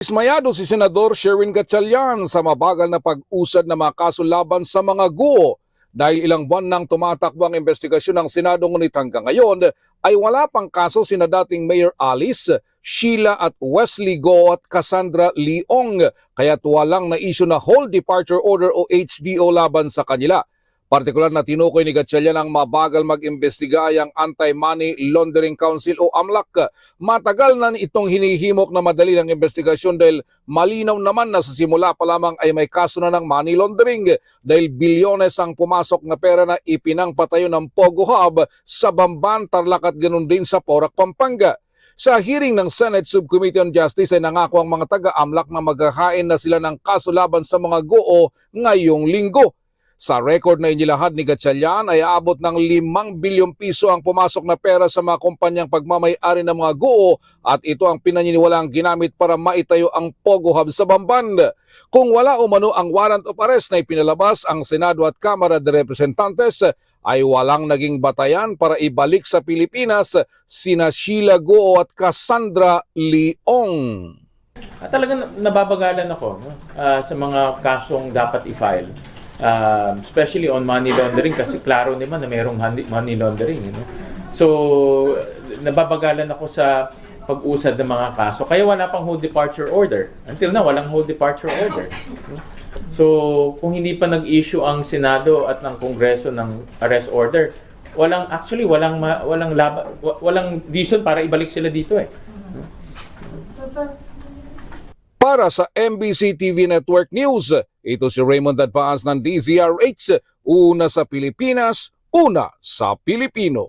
Ismayado si Senador Sherwin Gatchalian sa mabagal na pag-usad ng mga kaso laban sa mga guo dahil ilang buwan nang tumatakbo ang investigasyon ng Senado ngunit hanggang ngayon ay wala pang kaso sina dating Mayor Alice, Sheila at Wesley Go at Cassandra Leong kaya't walang na-issue na Whole Departure Order o HDO laban sa kanila. Partikular na tinukoy ni Gatchalian ang mabagal mag-imbestiga ang Anti-Money Laundering Council o AMLAC. Matagal na itong hinihimok na madali ng investigasyon dahil malinaw naman na sa simula pa lamang ay may kaso na ng money laundering dahil bilyones ang pumasok na pera na ipinangpatayo ng Pogo Hub sa Bamban, Tarlac at ganun din sa Porac, Pampanga. Sa hearing ng Senate Subcommittee on Justice ay nangako ang mga taga-AMLAC na maghahain na sila ng kaso laban sa mga goo ngayong linggo. Sa record na inilahad ni Gatchalian ay aabot ng 5 bilyong piso ang pumasok na pera sa mga kumpanyang pagmamayari ng mga goo at ito ang pinaniniwalaang ginamit para maitayo ang Pogo Hub sa Bamban. Kung wala umano ang warrant of arrest na ipinalabas ang Senado at Kamara de Representantes ay walang naging batayan para ibalik sa Pilipinas sina Sheila Goo at Cassandra Leong. Ah, talagang nababagalan ako no? Ah, sa mga kasong dapat i-file. Um, especially on money laundering kasi klaro naman na mayroong money- laundering. You know? So, nababagalan ako sa pag-usad ng mga kaso. Kaya wala pang whole departure order. Until now, walang whole departure order. So, kung hindi pa nag-issue ang Senado at ng Kongreso ng arrest order, walang actually walang ma- walang laba, wa- walang reason para ibalik sila dito eh. Para sa MBC TV Network News, ito si Raymond Advance ng DZRH, una sa Pilipinas, una sa Pilipino.